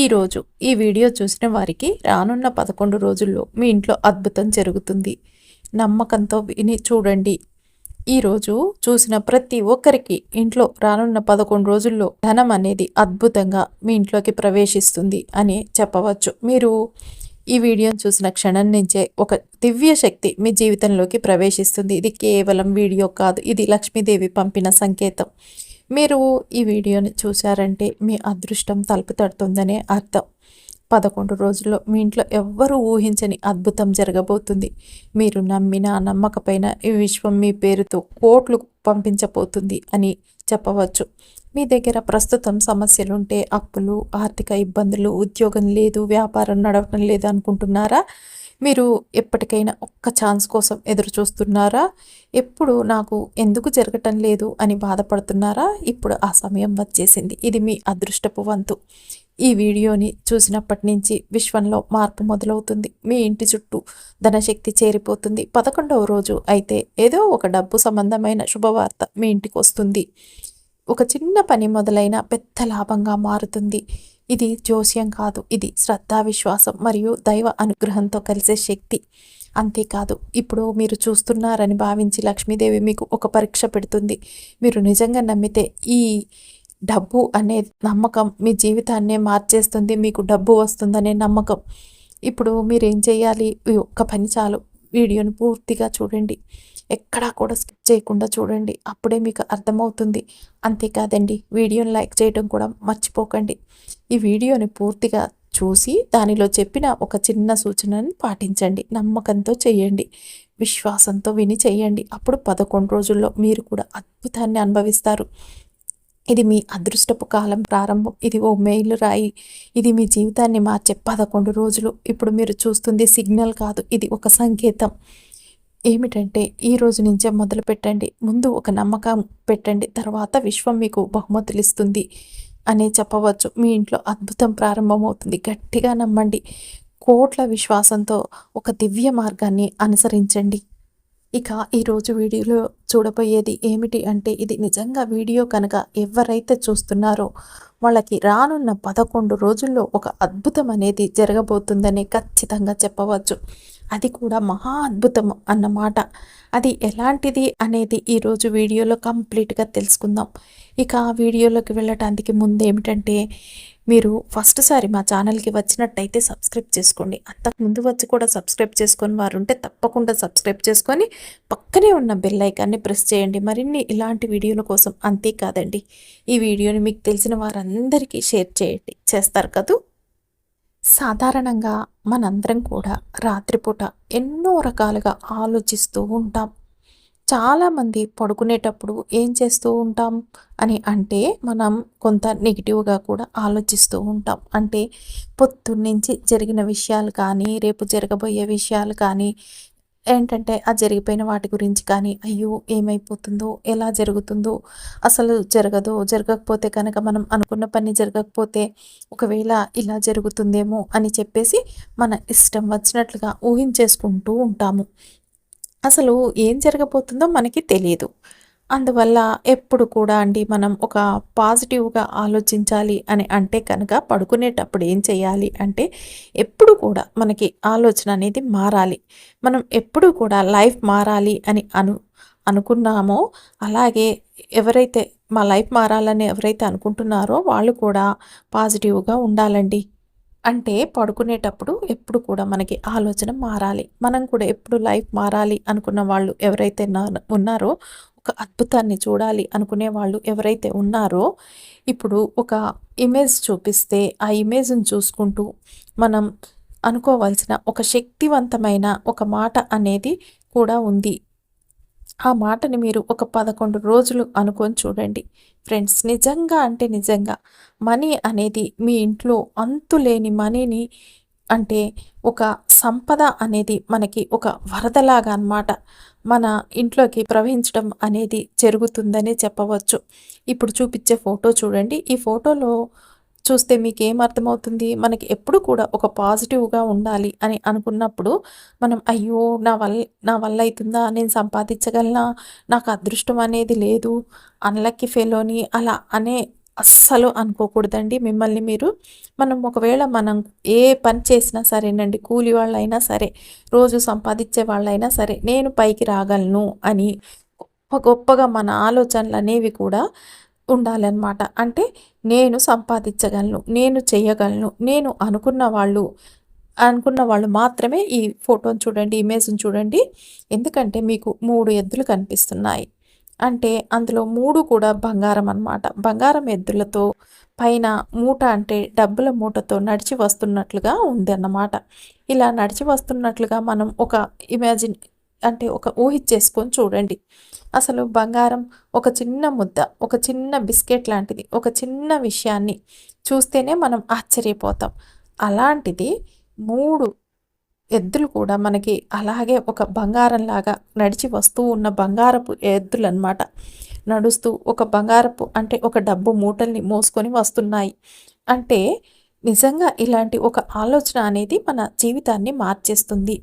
ఈరోజు ఈ వీడియో చూసిన వారికి రానున్న పదకొండు రోజుల్లో మీ ఇంట్లో అద్భుతం జరుగుతుంది. నమ్మకంతో విని చూడండి. ఈరోజు చూసిన ప్రతి ఒక్కరికి ఇంట్లో రానున్న పదకొండు రోజుల్లో ధనం అనేది అద్భుతంగా మీ ఇంట్లోకి ప్రవేశిస్తుంది అని చెప్పవచ్చు. మీరు ఈ వీడియోని చూసిన క్షణం నుంచే ఒక దివ్య శక్తి మీ జీవితంలోకి ప్రవేశిస్తుంది. ఇది కేవలం వీడియో కాదు ఇది లక్ష్మీదేవి పంపిన సంకేతం. మీరు ఈ వీడియోని చూశారంటే మీ అదృష్టం తలుపు తడుతుందనే అర్థం. పదకొండు రోజుల్లో మీ ఇంట్లో ఎవ్వరూ ఊహించని అద్భుతం జరగబోతుంది. మీరు నమ్మిన నమ్మకపైన ఈ విశ్వం మీ పేరుతో కోట్లు పంపించబోతుంది అని చెప్పవచ్చు. మీ దగ్గర ప్రస్తుతం సమస్యలుంటే అప్పులు ఆర్థిక ఇబ్బందులు ఉద్యోగం లేదు వ్యాపారం నడవడం లేదు అనుకుంటున్నారా? మీరు ఎప్పటికైనా ఒక్క ఛాన్స్ కోసం ఎదురు చూస్తున్నారా ఎప్పుడు నాకు ఎందుకు జరగటం లేదు అని బాధపడుతున్నారా? ఇప్పుడు ఆ సమయం వచ్చేసింది. ఇది మీ అదృష్టపు వంతు. ఈ వీడియోని చూసినప్పటి నుంచి విశ్వంలో మార్పు మొదలవుతుంది. మీ ఇంటి చుట్టూ ధనశక్తి చేరిపోతుంది. పదకొండవ రోజు అయితే ఏదో ఒక డబ్బు సంబంధమైన శుభవార్త మీ ఇంటికి వస్తుంది. ఒక చిన్న పని మొదలైన పెద్ద లాభంగా మారుతుంది. ఇది జోస్యం కాదు. ఇది శ్రద్ధా విశ్వాసం మరియు దైవ అనుగ్రహంతో కలిసే శక్తి. అంతేకాదు ఇప్పుడు మీరు చూస్తున్నారని భావించి లక్ష్మీదేవి మీకు ఒక పరీక్ష పెడుతుంది. మీరు నిజంగా నమ్మితే ఈ డబ్బు అనే నమ్మకం మీ జీవితాన్నే మార్చేస్తుంది. మీకు డబ్బు వస్తుందనే నమ్మకం. ఇప్పుడు మీరు ఏం చేయాలి? ఈ ఒక్క పని చాలు. వీడియోను పూర్తిగా చూడండి. ఎక్కడా కూడా స్కిప్ చేయకుండా చూడండి. అప్పుడే మీకు అర్థమవుతుంది. అంతేకాదండి వీడియోని లైక్ చేయడం కూడా మర్చిపోకండి. ఈ వీడియోని పూర్తిగా చూసి దానిలో చెప్పిన ఒక చిన్న సూచనను పాటించండి. నమ్మకంతో చేయండి. విశ్వాసంతో విని చేయండి. అప్పుడు పదకొండు రోజుల్లో మీరు కూడా అద్భుతాన్ని అనుభవిస్తారు. ఇది మీ అదృష్టపు కాలం ప్రారంభం. ఇది ఓ మెయిల్ రాయి. ఇది మీ జీవితాన్ని మార్చే పదకొండు రోజులు. ఇప్పుడు మీరు చూస్తుంది సిగ్నల్ కాదు. ఇది ఒక సంకేతం. ఏమిటంటే ఈ రోజు నుంచే మొదలు పెట్టండి. ముందు ఒక నమ్మకం పెట్టండి. తర్వాత విశ్వం మీకు బహుమతులు ఇస్తుంది అని చెప్పవచ్చు. మీ ఇంట్లో అద్భుతం ప్రారంభమవుతుంది. గట్టిగా నమ్మండి. కోట్ల విశ్వాసంతో ఒక దివ్య మార్గాన్ని అనుసరించండి. ఇక ఈరోజు వీడియోలో చూడబోయేది ఏమిటి అంటే ఇది నిజంగా వీడియో కనుక ఎవరైతే చూస్తున్నారో వాళ్ళకి రానున్న పదకొండు రోజుల్లో ఒక అద్భుతం అనేది జరగబోతుందని ఖచ్చితంగా చెప్పవచ్చు. అది కూడా మహా అద్భుతం అన్నమాట. అది ఎలాంటిది అనేది ఈరోజు వీడియోలో కంప్లీట్గా తెలుసుకుందాం. ఇక ఆ వీడియోలోకి వెళ్ళటానికి ముందు ఏమిటంటే మీరు ఫస్ట్ సారి మా ఛానల్కి వచ్చినట్టయితే సబ్స్క్రైబ్ చేసుకోండి. అంతకు ముందు వచ్చి కూడా సబ్స్క్రైబ్ చేసుకొని వారు ఉంటే తప్పకుండా సబ్స్క్రైబ్ చేసుకొని పక్కనే ఉన్న బెల్ ఐకాన్ని ప్రెస్ చేయండి. మరిన్ని ఇలాంటి వీడియోల కోసం అంతేకాదండి. ఈ వీడియోని మీకు తెలిసిన వారందరికీ షేర్ చేయండి. చేస్తారు కదూ? సాధారణంగా మనందరం కూడా రాత్రిపూట ఎన్నో రకాలుగా ఆలోచిస్తూ ఉంటాం. చాలామంది పడుకునేటప్పుడు ఏం చేస్తూ ఉంటాం అని అంటే మనం కొంత నెగిటివ్గా కూడా ఆలోచిస్తూ ఉంటాం. అంటే పొద్దున్నుంచి జరిగిన విషయాలు కానీ రేపు జరగబోయే విషయాలు కానీ ఏంటంటే ఆ జరిగిపోయిన వాటి గురించి కానీ అయ్యో ఏమైపోతుందో ఎలా జరుగుతుందో అసలు జరగదో జరగకపోతే కనుక మనం అనుకున్న పని జరగకపోతే ఒకవేళ ఇలా జరుగుతుందేమో అని చెప్పేసి మన ఇష్టం వచ్చినట్లుగా ఊహించేసుకుంటూ ఉంటాము. అసలు ఏం జరగబోతుందో మనకి తెలియదు అందువల్ల ఎప్పుడు కూడా అండి మనం ఒక పాజిటివ్గా ఆలోచించాలి అని అంటే కనుక పడుకునేటప్పుడు ఏం చేయాలి అంటే ఎప్పుడు కూడా మనకి ఆలోచన అనేది మారాలి. మనం ఎప్పుడు కూడా లైఫ్ మారాలి అని అను అనుకున్నామో అలాగే ఎవరైతే మా లైఫ్ మారాలని ఎవరైతే అనుకుంటున్నారో వాళ్ళు కూడా పాజిటివ్గా ఉండాలండి. అంటే పడుకునేటప్పుడు ఎప్పుడు కూడా మనకి ఆలోచన మారాలి. మనం కూడా ఎప్పుడు లైఫ్ మారాలి అనుకున్న వాళ్ళు ఎవరైతే ఉన్నారో ఒక అద్భుతాన్ని చూడాలి అనుకునే వాళ్ళు ఎవరైతే ఉన్నారో ఇప్పుడు ఒక ఇమేజ్ చూపిస్తే ఆ ఇమేజ్ని చూసుకుంటూ మనం అనుకోవాల్సిన ఒక శక్తివంతమైన ఒక మాట అనేది కూడా ఉంది. ఆ మాటని మీరు ఒక పదకొండు రోజులు అనుకొని చూడండి. ఫ్రెండ్స్ నిజంగా అంటే నిజంగా మనీ అనేది మీ ఇంట్లో అంతులేని మనీని అంటే ఒక సంపద అనేది మనకి ఒక వరదలాగా అనమాట మన ఇంట్లోకి ప్రవహించడం అనేది జరుగుతుందనే చెప్పవచ్చు. ఇప్పుడు చూపించే ఫోటో చూడండి. ఈ ఫోటోలో చూస్తే మీకు ఏం అర్థమవుతుంది? మనకి ఎప్పుడు కూడా ఒక పాజిటివ్గా ఉండాలి అని అనుకున్నప్పుడు మనం అయ్యో నా వల్ల నా వల్ల అవుతుందా నేను సంపాదించగలనా? నాకు అదృష్టం అనేది లేదు. అన్లక్కి ఫెలోని అలా అనే అస్సలు అనుకోకూడదండి. మిమ్మల్ని మీరు మనం ఒకవేళ మనం ఏ పని చేసినా సరేనండి కూలి వాళ్ళైనా సరే రోజు సంపాదించే వాళ్ళైనా సరే నేను పైకి రాగలను అని గొప్ప గొప్పగా మన ఆలోచనలు అనేవి కూడా ఉండాలన్నమాట. అంటే నేను సంపాదించగలను నేను చేయగలను నేను అనుకున్న వాళ్ళు అనుకున్న వాళ్ళు మాత్రమే ఈ ఫోటోని చూడండి ఇమేజ్ని చూడండి. ఎందుకంటే మీకు మూడు ఎద్దులు కనిపిస్తున్నాయి. అంటే అందులో మూడు కూడా బంగారం అన్నమాట. బంగారం ఎద్దులతో పైన మూట అంటే డబ్బుల మూటతో నడిచి వస్తున్నట్లుగా ఉందన్నమాట. ఇలా నడిచి వస్తున్నట్లుగా మనం ఒక ఇమాజిన్ అంటే ఒక ఊహించేసుకొని చూడండి. అసలు బంగారం ఒక చిన్న ముద్ద ఒక చిన్న బిస్కెట్ లాంటిది ఒక చిన్న విషయాన్ని చూస్తేనే మనం ఆశ్చర్యపోతాం. అలాంటిది మూడు ఎద్దులు కూడా మనకి అలాగే ఒక బంగారంలాగా నడిచి వస్తూ ఉన్న బంగారపు ఎద్దులు అనమాట నడుస్తూ ఒక బంగారపు అంటే ఒక డబ్బు మూటల్ని మోసుకొని వస్తున్నాయి. అంటే నిజంగా ఇలాంటి ఒక ఆలోచన అనేది మన జీవితాన్ని మార్చేస్తుంది.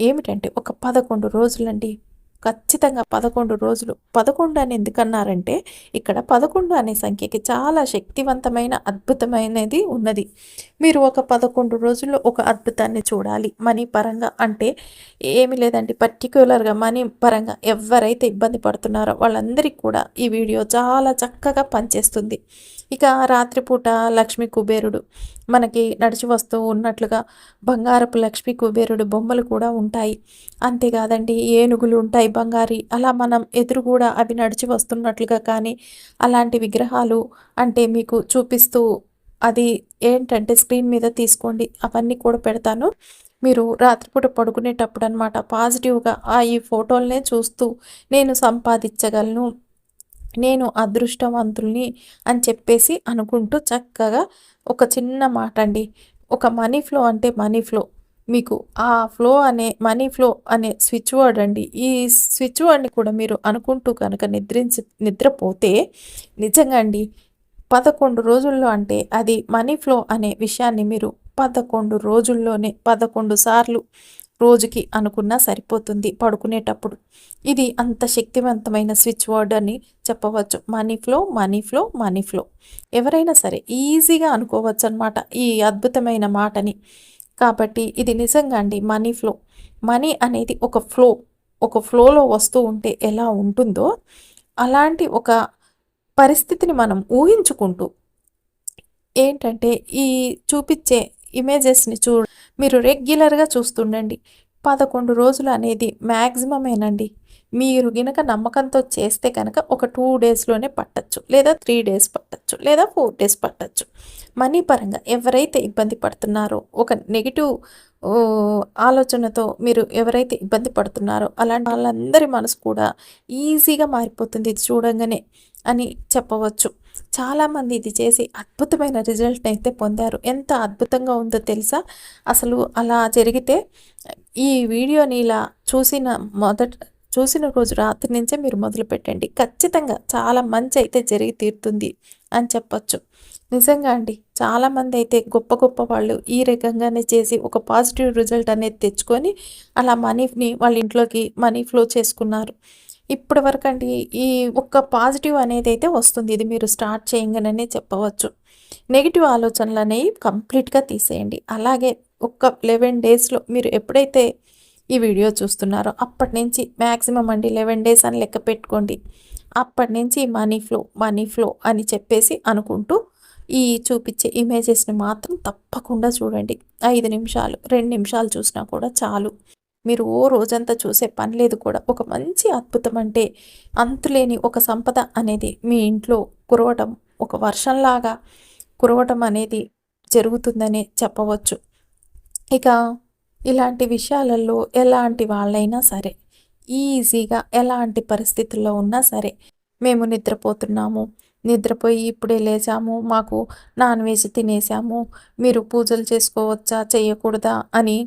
ఏమిటంటే ఒక పదకొండు రోజులండి. ఖచ్చితంగా పదకొండు రోజులు. పదకొండు అని ఎందుకన్నారంటే ఇక్కడ పదకొండు అనే సంఖ్యకి చాలా శక్తివంతమైన అద్భుతమైనది ఉన్నది. మీరు ఒక పదకొండు రోజుల్లో ఒక అద్భుతాన్ని చూడాలి. మనీ పరంగా అంటే ఏమి లేదండి. పర్టిక్యులర్గా మనీ పరంగా ఎవరైతే ఇబ్బంది పడుతున్నారో వాళ్ళందరికీ కూడా ఈ వీడియో చాలా చక్కగా పనిచేస్తుంది. ఇక రాత్రిపూట లక్ష్మీ కుబేరుడు మనకి నడిచి వస్తూ ఉన్నట్లుగా బంగారపు లక్ష్మీ కుబేరుడు బొమ్మలు కూడా ఉంటాయి. అంతేకాదండి ఏనుగులు ఉంటాయి బంగారి. అలా మనం ఎదురు కూడా అవి నడిచి వస్తున్నట్లుగా కానీ అలాంటి విగ్రహాలు అంటే మీకు చూపిస్తూ అది ఏంటంటే స్క్రీన్ మీద తీసుకోండి. అవన్నీ కూడా పెడతాను. మీరు రాత్రిపూట పడుకునేటప్పుడు అనమాట పాజిటివ్గా ఆ ఈ ఫోటోలనే చూస్తూ నేను సంపాదించగలను. నేను అదృష్టవంతుల్ని అని చెప్పేసి అనుకుంటూ చక్కగా ఒక చిన్న మాట అండి ఒక మనీ ఫ్లో అంటే మనీ ఫ్లో. మీకు ఆ ఫ్లో అనే మనీ ఫ్లో అనే స్విచ్ వర్డ్ అండి. ఈ స్విచ్ వర్డ్ని కూడా మీరు అనుకుంటూ కనుక నిద్రించి నిద్రపోతే నిజంగా అండి పదకొండు రోజుల్లో అంటే అది మనీ ఫ్లో అనే విషయాన్ని మీరు పదకొండు రోజుల్లోనే పదకొండు సార్లు రోజుకి అనుకున్నా సరిపోతుంది పడుకునేటప్పుడు. ఇది అంత శక్తివంతమైన స్విచ్ వర్డ్ అని చెప్పవచ్చు. Money flow money flow money flow. ఎవరైనా సరే ఈజీగా అనుకోవచ్చు అనమాట ఈ అద్భుతమైన మాటని. కాబట్టి ఇది నిజంగా అండి మనీ ఫ్లో. మనీ అనేది ఒక ఫ్లో. ఒక ఫ్లోలో వస్తూ ఉంటే ఎలా ఉంటుందో అలాంటి ఒక పరిస్థితిని మనం ఊహించుకుంటూ ఏంటంటే ఈ చూపించే ఇమేజెస్ని చూ మీరు రెగ్యులర్గా చూస్తుండండి. పదకొండు రోజులు అనేది మ్యాక్సిమమేనండి మీరు గినక నమ్మకంతో చేస్తే కనుక ఒక టూ డేస్లోనే పట్టచ్చు. లేదా త్రీ డేస్ పట్టచ్చు. లేదా ఫోర్ డేస్ పట్టచ్చు. మనీ పరంగా ఎవరైతే ఇబ్బంది పడుతున్నారో ఒక నెగిటివ్ ఆలోచనతో మీరు ఎవరైతే ఇబ్బంది పడుతున్నారో అలాంటి వాళ్ళందరి మనసు కూడా ఈజీగా మారిపోతుంది. చూడంగానే అని చెప్పవచ్చు. చాలామంది ఇది చేసి అద్భుతమైన రిజల్ట్ అయితే పొందారు. ఎంత అద్భుతంగా ఉందో తెలుసా? అసలు అలా జరిగితే ఈ వీడియోని ఇలా చూసిన మొదట చూసిన రోజు రాత్రి నుంచే మీరు మొదలు పెట్టండి. ఖచ్చితంగా చాలా మంచి అయితే జరిగి తీరుతుంది అని చెప్పచ్చు. నిజంగా అండి చాలామంది అయితే గొప్ప గొప్ప వాళ్ళు ఈ రకంగానే చేసి ఒక పాజిటివ్ రిజల్ట్ అనేది తెచ్చుకొని అలా మనీని వాళ్ళ ఇంట్లోకి మనీ ఫ్లో చేసుకున్నారు. ఇప్పటి వరకు అండి ఈ ఒక్క పాజిటివ్ అనేది అయితే వస్తుంది. ఇది మీరు స్టార్ట్ చేయగానే చెప్పవచ్చు. నెగిటివ్ ఆలోచనలు అనేవి కంప్లీట్గా తీసేయండి. అలాగే ఒక్క లెవెన్ డేస్లో మీరు ఎప్పుడైతే ఈ వీడియో చూస్తున్నారో అప్పటి నుంచి మ్యాక్సిమం అండి లెవెన్ డేస్ అని లెక్క పెట్టుకోండి. అప్పటి నుంచి మనీ ఫ్లో మనీ ఫ్లో అని చెప్పేసి అనుకుంటూ ఈ చూపించే ఇమేజెస్ని మాత్రం తప్పకుండా చూడండి. ఐదు నిమిషాలు రెండు నిమిషాలు చూసినా కూడా చాలు. మీరు ఓ రోజంతా చూసే పని లేదు కూడా. ఒక మంచి అద్భుతం అంటే అంతులేని ఒక సంపద అనేది మీ ఇంట్లో కురవటం. ఒక వర్షంలాగా కురవటం అనేది జరుగుతుందనే చెప్పవచ్చు. ఇక ఇలాంటి విషయాలలో ఎలాంటి వాళ్ళైనా సరే ఈజీగా ఎలాంటి పరిస్థితుల్లో ఉన్నా సరే మేము నిద్రపోతున్నాము. నిద్రపోయి ఇప్పుడే లేచాము. మాకు నాన్ వెజ్ తినేసాము. మీరు పూజలు చేసుకోవచ్చా? చేయకూడదా? అని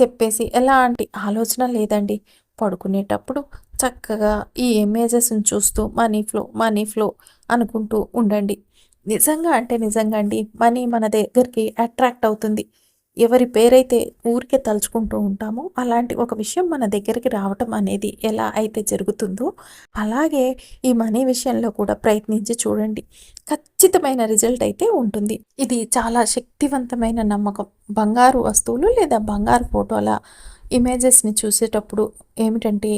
చెప్పేసి ఎలాంటి ఆలోచన లేదండి. పడుకునేటప్పుడు చక్కగా ఈ ఇమేజెస్ని చూస్తూ మనీ ఫ్లో మనీ ఫ్లో అనుకుంటూ ఉండండి. నిజంగా అంటే నిజంగా అండి. మనీ మన దగ్గరికి అట్రాక్ట్ అవుతుంది. ఎవరి పేరైతే ఊరికే తలుచుకుంటూ ఉంటామో అలాంటి ఒక విషయం మన దగ్గరికి రావటం అనేది ఎలా అయితే జరుగుతుందో అలాగే ఈ మనీ విషయంలో కూడా ప్రయత్నించి చూడండి. ఖచ్చితమైన రిజల్ట్ అయితే ఉంటుంది. ఇది చాలా శక్తివంతమైన నమ్మకం. బంగారు వస్తువులు లేదా బంగారు ఫోటోల ఇమేజెస్ని చూసేటప్పుడు ఏమిటంటే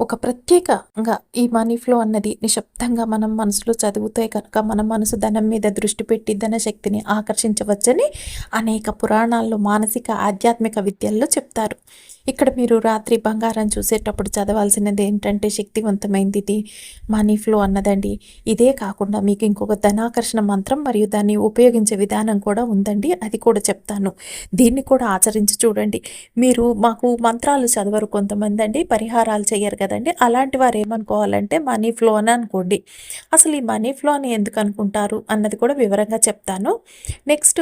ఒక ప్రత్యేకంగా ఈ మనీ ఫ్లో అన్నది నిశ్శబ్దంగా మనం మనసులో చదివితే కనుక మన మనసు ధనం మీద దృష్టి పెట్టి ధనశక్తిని ఆకర్షించవచ్చని అనేక పురాణాల్లో మానసిక ఆధ్యాత్మిక విద్యల్లో చెప్తారు. ఇక్కడ మీరు రాత్రి బంగారం చూసేటప్పుడు చదవాల్సినది ఏంటంటే శక్తివంతమైంది మనీ ఫ్లో అన్నదండి. ఇదే కాకుండా మీకు ఇంకొక ధనాకర్షణ మంత్రం మరియు దాన్ని ఉపయోగించే విధానం కూడా ఉందండి. అది కూడా చెప్తాను. దీన్ని కూడా ఆచరించి చూడండి. మీరు మాకు మంత్రాలు చదవరు కొంతమంది అండి. పరిహారాలు చేయరు కదండి. అలాంటి వారు ఏమనుకోవాలంటే మనీ ఫ్లో అని అనుకోండి. అసలు ఈ మనీ ఫ్లో అని ఎందుకు అనుకుంటారు అన్నది కూడా వివరంగా చెప్తాను. నెక్స్ట్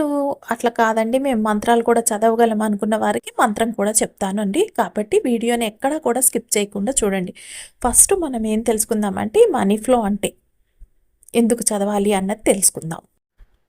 అట్లా కాదండి. మేము మంత్రాలు కూడా చదవగలం అనుకున్న వారికి మంత్రం కూడా చెప్తాను అండి. కాబట్టి వీడియోని ఎక్కడా కూడా స్కిప్ చేయకుండా చూడండి. ఫస్ట్ మనం ఏం తెలుసుకుందామంటే మనీ ఫ్లో అంటే. ఎందుకు చదవాలి అన్నది తెలుసుకుందాం.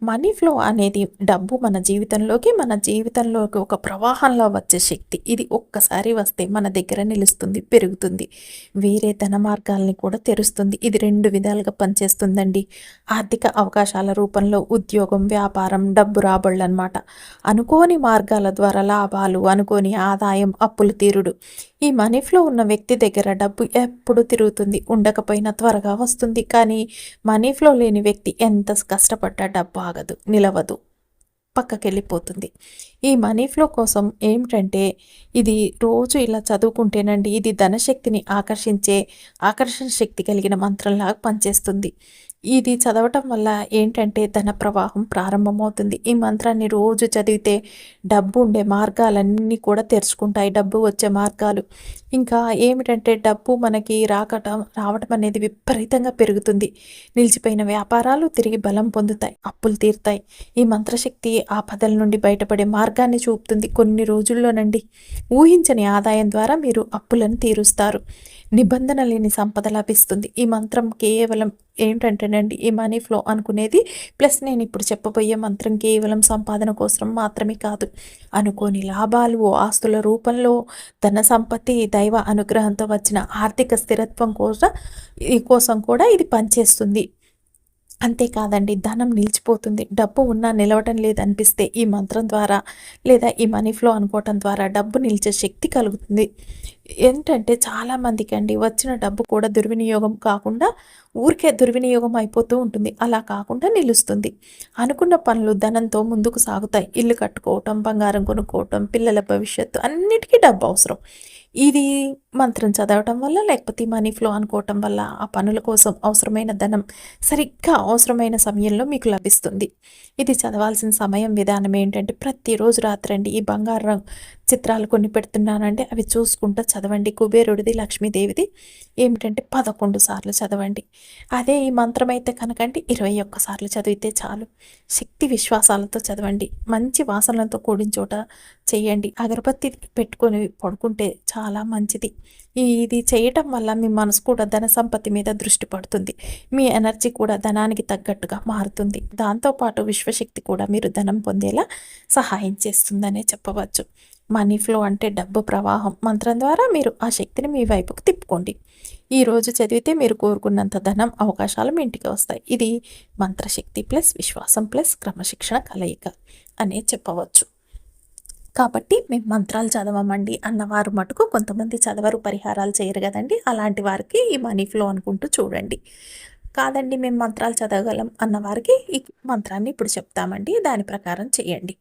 మనీ ఫ్లో అనేది డబ్బు మన జీవితంలోకి మన జీవితంలోకి ఒక ప్రవాహంలో వచ్చే శక్తి. ఇది ఒక్కసారి వస్తే మన దగ్గర నిలుస్తుంది పెరుగుతుంది. వేరే ధన మార్గాల్ని కూడా తెరుస్తుంది. ఇది రెండు విధాలుగా పనిచేస్తుందండి. ఆర్థిక అవకాశాల రూపంలో ఉద్యోగం వ్యాపారం డబ్బు రాబళ్ళు అనమాట అనుకోని మార్గాల ద్వారా లాభాలు అనుకోని ఆదాయం అప్పులు తీరుడు. ఈ మనీ ఫ్లో ఉన్న వ్యక్తి దగ్గర డబ్బు ఎప్పుడు తిరుగుతుంది? ఉండకపోయినా త్వరగా వస్తుంది. కానీ మనీ ఫ్లో లేని వ్యక్తి ఎంత కష్టపడ్డా డబ్బు ఆగదు నిలవదు పక్కకెళ్ళిపోతుంది. ఈ మనీ ఫ్లో కోసం ఏమిటంటే ఇది రోజు ఇలా చదువుకుంటేనండి ఇది ధనశక్తిని ఆకర్షించే ఆకర్షణ శక్తి కలిగిన మంత్రంలాగా పనిచేస్తుంది. ఇది చదవటం వల్ల ఏంటంటే ధన ప్రవాహం ప్రారంభమవుతుంది. ఈ మంత్రాన్ని రోజు చదివితే డబ్బు ఉండే మార్గాలన్నీ కూడా తెరుచుకుంటాయి. డబ్బు వచ్చే మార్గాలు. ఇంకా ఏమిటంటే డబ్బు మనకి రాకటం రావటం అనేది విపరీతంగా పెరుగుతుంది. నిలిచిపోయిన వ్యాపారాలు తిరిగి బలం పొందుతాయి. అప్పులు తీరుతాయి. ఈ మంత్రశక్తి ఆ పదల నుండి బయటపడే మార్గాన్ని చూపుతుంది. కొన్ని రోజుల్లోనండి ఊహించని ఆదాయం ద్వారా మీరు అప్పులను తీరుస్తారు. నిబంధన లేని సంపద లభిస్తుంది. ఈ మంత్రం కేవలం ఏంటంటే ఏంటంటేనండి ఈ మనీ ఫ్లో అనుకునేది. ప్లస్ నేను ఇప్పుడు చెప్పబోయే మంత్రం కేవలం సంపాదన కోసం మాత్రమే కాదు. అనుకోని లాభాలు ఆస్తుల రూపంలో ధన సంపత్తి దైవ అనుగ్రహంతో వచ్చిన ఆర్థిక స్థిరత్వం కోసం కోసం కూడా ఇది పనిచేస్తుంది. అంతేకాదండి ధనం నిలిచిపోతుంది. డబ్బు ఉన్నా నిలవటం లేదనిపిస్తే ఈ మంత్రం ద్వారా లేదా ఈ మనీ ఫ్లో అనుకోవటం ద్వారా డబ్బు నిలిచే శక్తి కలుగుతుంది. ఏంటంటే చాలామందికి అండి వచ్చిన డబ్బు కూడా దుర్వినియోగం కాకుండా ఊరికే దుర్వినియోగం అయిపోతూ ఉంటుంది. అలా కాకుండా నిలుస్తుంది. అనుకున్న పనులు ధనంతో ముందుకు సాగుతాయి. ఇల్లు కట్టుకోవటం బంగారం కొనుక్కోవటం పిల్లల భవిష్యత్తు అన్నిటికీ డబ్బు అవసరం. ఇది మంత్రం చదవటం వల్ల లేకపోతే మనీ ఫ్లో అనుకోవటం వల్ల ఆ పనుల కోసం అవసరమైన ధనం సరిగ్గా అవసరమైన సమయంలో మీకు లభిస్తుంది. ఇది చదవాల్సిన సమయం విధానం ఏంటంటే ప్రతిరోజు రాత్రండి ఈ బంగారం చిత్రాలు కొన్ని పెడుతున్నానండి అవి చూసుకుంటూ చదవండి. కుబేరుడిది లక్ష్మీదేవిది ఏమిటంటే పదకొండు సార్లు చదవండి. అదే ఈ మంత్రం అయితే కనుకంటే ఇరవై ఒక్క సార్లు చదివితే చాలు. శక్తి విశ్వాసాలతో చదవండి. మంచి వాసనలతో కూడిన చోట చేయండి. అగరబత్తి పెట్టుకొని పడుకుంటే చాలా మంచిది. ఇది చేయటం వల్ల మీ మనసు కూడా ధన సంపత్తి మీద దృష్టి పడుతుంది. మీ ఎనర్జీ కూడా ధనానికి తగ్గట్టుగా మారుతుంది. దాంతోపాటు విశ్వశక్తి కూడా మీరు ధనం పొందేలా సహాయం చేస్తుందనే చెప్పవచ్చు. మనీ ఫ్లో అంటే డబ్బు ప్రవాహం మంత్రం ద్వారా మీరు ఆ శక్తిని మీ వైపుకు తిప్పుకోండి. ఈ రోజు చదివితే మీరు కోరుకున్నంత ధనం అవకాశాలు మీ ఇంటికి వస్తాయి. ఇది మంత్రశక్తి ప్లస్ విశ్వాసం ప్లస్ క్రమశిక్షణ కలయిక అనే చెప్పవచ్చు. కాబట్టి మేము మంత్రాలు చదవమండి అన్నవారు మటుకు కొంతమంది చదవరు పరిహారాలు చేయరు కదండి. అలాంటి వారికి ఈ మనీ ఫ్లో అనుకుంటూ చూడండి. కాదండి మేము మంత్రాలు చదవగలం అన్నవారికి ఈ మంత్రాన్ని ఇప్పుడు చెప్తామండి. దాని ప్రకారం చేయండి.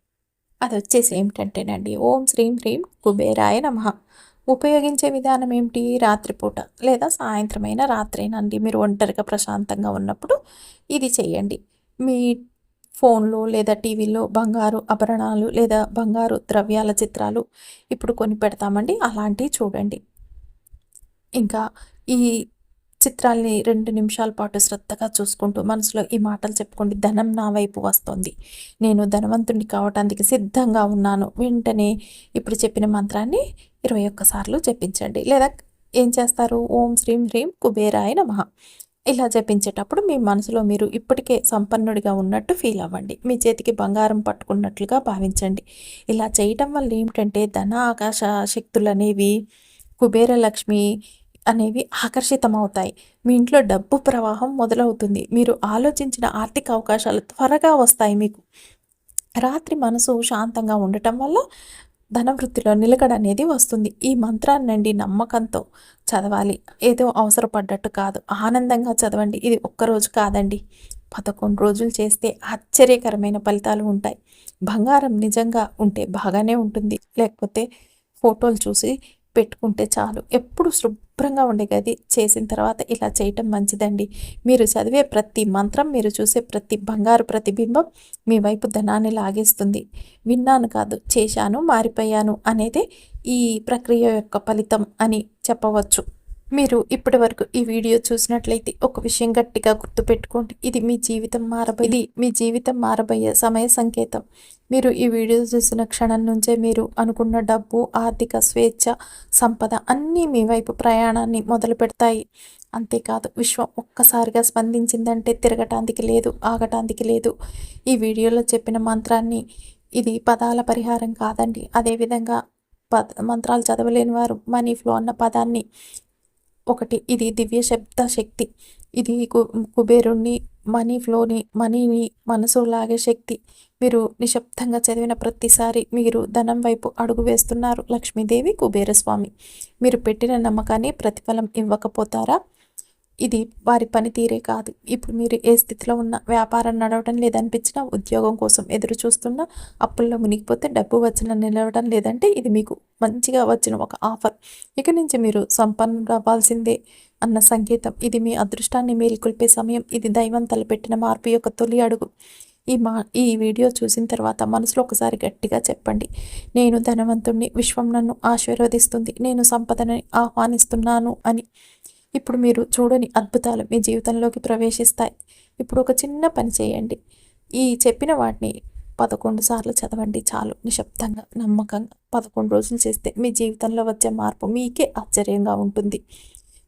అది వచ్చేసి ఏమిటంటేనండి ఓం శ్రీం హ్రీం కుబేరాయ నమ. ఉపయోగించే విధానం ఏమిటి? రాత్రిపూట లేదా సాయంత్రమైన రాత్రేనండి. మీరు ఒంటరిగా ప్రశాంతంగా ఉన్నప్పుడు ఇది చేయండి మీ ఫోన్లో లేదా టీవీలో బంగారు ఆభరణాలు లేదా బంగారు ద్రవ్యాల చిత్రాలు ఇప్పుడు కొని పెడతామండి. అలాంటివి చూడండి. ఇంకా ఈ చిత్రాల్ని రెండు నిమిషాల పాటు శ్రద్ధగా చూసుకుంటూ మనసులో ఈ మాటలు చెప్పుకోండి ధనం నా వైపు వస్తుంది. నేను ధనవంతుడిని కావటానికి సిద్ధంగా ఉన్నాను. వెంటనే ఇప్పుడు చెప్పిన మంత్రాన్ని ఇరవై ఒక్కసార్లు చెప్పించండి లేదా ఏం చేస్తారు? ఓం శ్రీం హ్రీం కుబేరాయ నమ. ఇలా జపించేటప్పుడు మీ మనసులో మీరు ఇప్పటికే సంపన్నుడిగా ఉన్నట్టు ఫీల్ అవ్వండి. మీ చేతికి బంగారం పట్టుకున్నట్లుగా భావించండి. ఇలా చేయటం వల్ల ఏమిటంటే ధన ఆకాశ శక్తులు అనేవి కుబేర లక్ష్మి అనేవి ఆకర్షితమవుతాయి. మీ ఇంట్లో డబ్బు ప్రవాహం మొదలవుతుంది. మీరు ఆలోచించిన ఆర్థిక అవకాశాలు త్వరగా వస్తాయి మీకు. రాత్రి మనసు శాంతంగా ఉండటం వల్ల ధనవృత్తిలో నిలకడ అనేది వస్తుంది. ఈ మంత్రాన్నండి నమ్మకంతో చదవాలి. ఏదో అవసరపడ్డట్టు కాదు. ఆనందంగా చదవండి. ఇది ఒక్కరోజు కాదండి. పదకొండు రోజులు చేస్తే ఆశ్చర్యకరమైన ఫలితాలు ఉంటాయి. బంగారం నిజంగా ఉంటే బాగానే ఉంటుంది. లేకపోతే ఫోటోలు చూసి పెట్టుకుంటే చాలు. ఎప్పుడు శుభ్రంగా ఉండే గది చేసిన తర్వాత ఇలా చేయటం మంచిదండి. మీరు చదివే ప్రతి మంత్రం మీరు చూసే ప్రతి బంగారు ప్రతిబింబం మీ వైపు ధనాన్ని లాగేస్తుంది. విన్నాను కాదు చేశాను మారిపోయాను అనేది ఈ ప్రక్రియ యొక్క ఫలితం అని చెప్పవచ్చు. మీరు ఇప్పటి వరకు ఈ వీడియో చూసినట్లయితే ఒక విషయం గట్టిగా గుర్తుపెట్టుకోండి. ఇది మీ జీవితం మారబోయే ఇది మీ జీవితం మారబోయే సమయ సంకేతం. మీరు ఈ వీడియో చూసిన క్షణం నుంచే మీరు అనుకున్న డబ్బు ఆర్థిక స్వేచ్ఛ సంపద అన్నీ మీ వైపు ప్రయాణాన్ని మొదలు పెడతాయి. అంతేకాదు విశ్వం ఒక్కసారిగా స్పందించిందంటే తిరగటానికి లేదు ఆగటానికి లేదు. ఈ వీడియోలో చెప్పిన మంత్రాన్ని ఇది పదాల పరిహారం కాదండి. అదేవిధంగా పద మంత్రాలు చదవలేని వారు మనీ ఫ్లో అన్న పదాన్ని ఒకటి. ఇది దివ్య శబ్ద శక్తి. ఇది కు కుబేరుణ్ణి మనీ ఫ్లోని మనీని మనసు లాగే శక్తి. మీరు నిశ్శబ్దంగా చదివిన ప్రతిసారి మీరు ధనం వైపు అడుగు వేస్తున్నారు లక్ష్మీదేవి కుబేరస్వామి. మీరు పెట్టిన నమ్మకాన్ని ప్రతిఫలం ఇవ్వకపోతారా? ఇది వారి పనితీరే కాదు. ఇప్పుడు మీరు ఏ స్థితిలో ఉన్న వ్యాపారం నడవడం లేదనిపించినా ఉద్యోగం కోసం ఎదురు చూస్తున్నా అప్పుల్లో మునిగిపోతే డబ్బు వచ్చిన నిలవడం లేదంటే ఇది మీకు మంచిగా వచ్చిన ఒక ఆఫర్. ఇక నుంచి మీరు సంపన్నుడు అవ్వాల్సిందే అన్న సంకేతం. ఇది మీ అదృష్టాన్ని మేలుకొల్పే సమయం. ఇది దైవం తలపెట్టిన మార్పు యొక్క తొలి అడుగు. ఈ మా ఈ వీడియో చూసిన తర్వాత మనసులో ఒకసారి గట్టిగా చెప్పండి. నేను ధనవంతుణ్ణి విశ్వం నన్ను ఆశీర్వదిస్తుంది. నేను సంపదని ఆహ్వానిస్తున్నాను అని. ఇప్పుడు మీరు చూడని అద్భుతాలు మీ జీవితంలోకి ప్రవేశిస్తాయి. ఇప్పుడు ఒక చిన్న పని చేయండి. ఈ చెప్పిన వాటిని పదకొండు సార్లు చదవండి చాలు. నిశ్శబ్దంగా నమ్మకంగా పదకొండు రోజులు చేస్తే మీ జీవితంలో వచ్చే మార్పు మీకే ఆశ్చర్యంగా ఉంటుంది.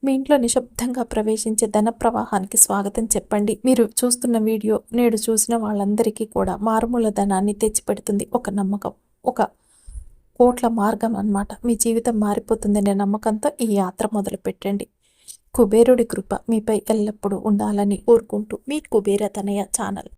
మీ ఇంట్లో నిశ్శబ్దంగా ప్రవేశించే ధన ప్రవాహానికి స్వాగతం చెప్పండి. మీరు చూస్తున్న వీడియో నేడు చూసిన వాళ్ళందరికీ కూడా మారుమూల ధనాన్ని తెచ్చిపెడుతుంది. ఒక నమ్మకం ఒక కోట్ల మార్గం అన్నమాట. మీ జీవితం మారిపోతుందనే నమ్మకంతో ఈ యాత్ర మొదలు పెట్టండి కుబేరుడి కృప మీపై ఎల్లప్పుడూ ఉండాలని కోరుకుంటూ మీ కుబేర తనయ ఛానల్.